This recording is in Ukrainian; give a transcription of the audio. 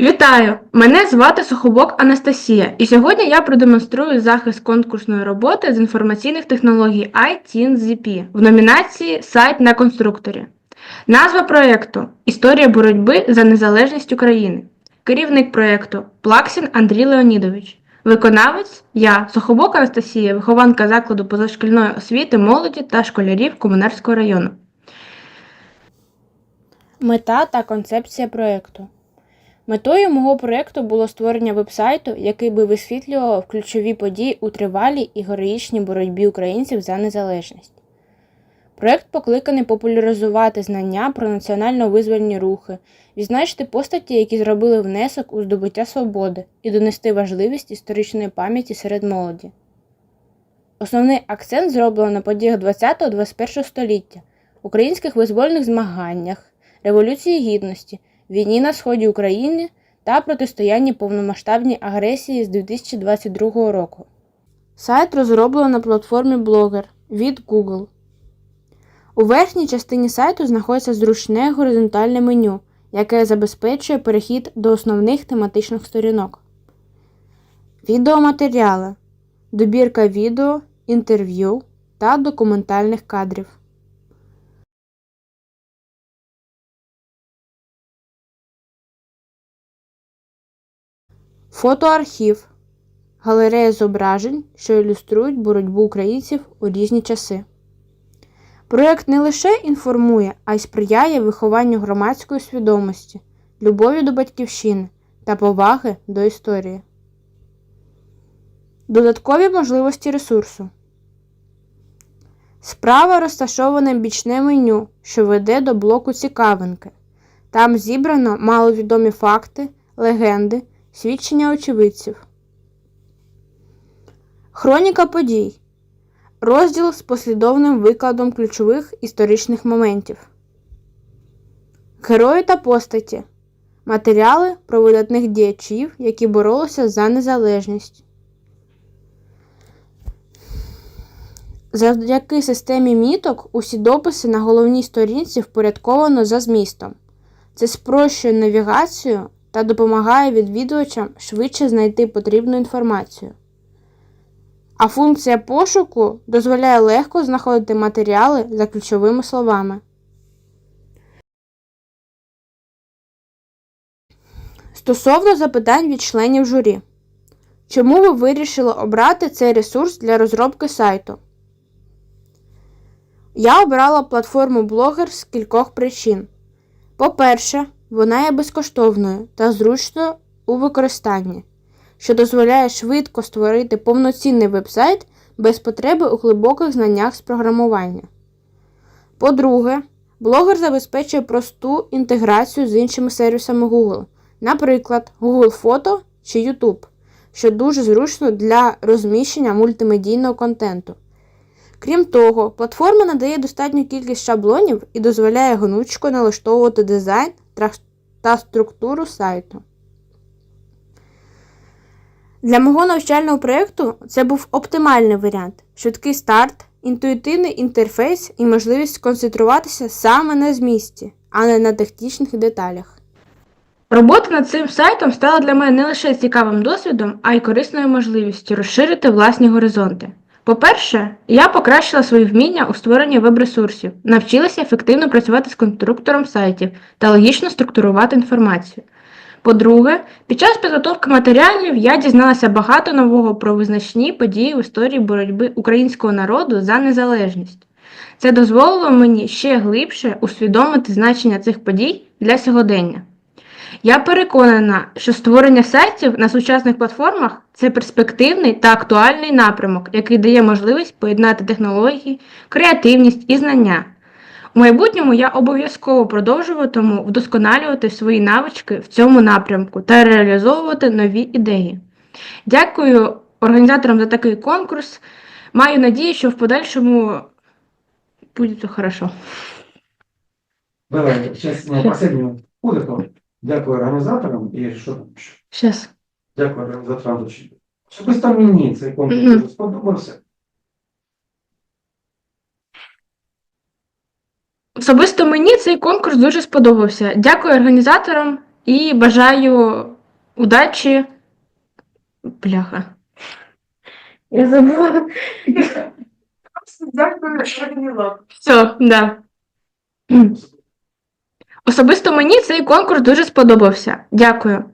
Вітаю! Мене звати Сухобок Анастасія, і сьогодні я продемонструю захист конкурсної роботи з інформаційних технологій ITINZP в номінації Сайт на конструкторі. Назва проєкту Історія боротьби за незалежність України. Керівник проєкту Плаксін Андрій Леонідович. Виконавець я, Сухобок Анастасія, вихованка закладу позашкільної освіти молоді та школярів Комунарського району. Мета та концепція проєкту. Метою мого проєкту було створення вебсайту, який би висвітлював ключові події у тривалій і героїчній боротьбі українців за незалежність. Проєкт покликаний популяризувати знання про національно-визвольні рухи, відзначити постаті, які зробили внесок у здобуття свободи, і донести важливість історичної пам'яті серед молоді. Основний акцент зроблено на подіях 20-21 століття, українських визвольних змаганнях, Революції Гідності, війні на сході України та протистоянні повномасштабній агресії з 2022 року. Сайт розроблено на платформі Blogger від Google. У верхній частині сайту знаходиться зручне горизонтальне меню, яке забезпечує перехід до основних тематичних сторінок. Відеоматеріали, добірка відео, інтерв'ю та документальних кадрів. Фотоархів галерея зображень, що ілюструють боротьбу українців у різні часи. Проєкт не лише інформує, а й сприяє вихованню громадської свідомості, любові до батьківщини та поваги до історії. Додаткові можливості ресурсу. Справа розташоване бічне меню, що веде до блоку цікавинки. Там зібрано маловідомі факти, легенди, свідчення очевидців. Хроніка подій. Розділ з послідовним викладом ключових історичних моментів. Герої та постаті. Матеріали про видатних діячів, які боролися за незалежність. Завдяки системі міток усі дописи на головній сторінці впорядковано за змістом. Це спрощує навігацію та допомагає відвідувачам швидше знайти потрібну інформацію. А функція пошуку дозволяє легко знаходити матеріали за ключовими словами. Стосовно запитань від членів журі. Чому ви вирішили обрати цей ресурс для розробки сайту? Я обрала платформу Blogger з кількох причин. По-перше, вона є безкоштовною та зручною у використанні, що дозволяє швидко створити повноцінний вебсайт без потреби у глибоких знаннях з програмування. По-друге, блогер забезпечує просту інтеграцію з іншими сервісами Google, наприклад, Google Фото чи YouTube, що дуже зручно для розміщення мультимедійного контенту. Крім того, платформа надає достатню кількість шаблонів і дозволяє гнучко налаштовувати дизайн та структуру сайту. Для мого навчального проєкту це був оптимальний варіант: швидкий старт, інтуїтивний інтерфейс і можливість сконцентруватися саме на змісті, а не на технічних деталях. Робота над цим сайтом стала для мене не лише цікавим досвідом, а й корисною можливістю розширити власні горизонти. По-перше, я покращила свої вміння у створенні веб-ресурсів, навчилася ефективно працювати з конструктором сайтів та логічно структурувати інформацію. По-друге, під час підготовки матеріалів я дізналася багато нового про визначні події в історії боротьби українського народу за незалежність. Це дозволило мені ще глибше усвідомити значення цих подій для сьогодення. Я переконана, що створення сайтів на сучасних платформах це перспективний та актуальний напрямок, який дає можливість поєднати технології, креативність і знання. У майбутньому я обов'язково продовжуватиму вдосконалювати свої навички в цьому напрямку та реалізовувати нові ідеї. Дякую організаторам за такий конкурс. Маю надію, що в подальшому буде хорошо. Давай, на последнюю пункту. Дякую організаторам і що там ще? Щас. Дякую організаторам душі. Особисто мені цей конкурс Мгм. дуже сподобався. Особисто мені цей конкурс дуже сподобався. Дякую організаторам і бажаю удачі. Бляха. Я забула. Дякую, Радмила. Все, да. Особисто мені цей конкурс дуже сподобався. Дякую.